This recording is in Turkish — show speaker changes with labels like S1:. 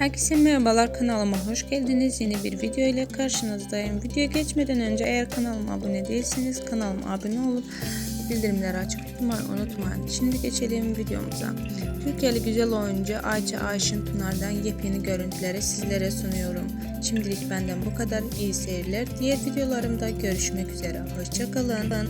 S1: Herkese merhabalar kanalıma hoş geldiniz. Yeni bir video ile karşınızdayım. Videoya geçmeden önce eğer kanalıma abone değilseniz kanalıma abone olup bildirimleri açık tutmayı unutmayın. Şimdi geçelim videomuza. Türkiye'li güzel oyuncu Ayça Ayşin Pınar'dan yepyeni görüntüleri sizlere sunuyorum. Şimdilik benden bu kadar. İyi seyirler. Diğer videolarımda görüşmek üzere. Hoşçakalın.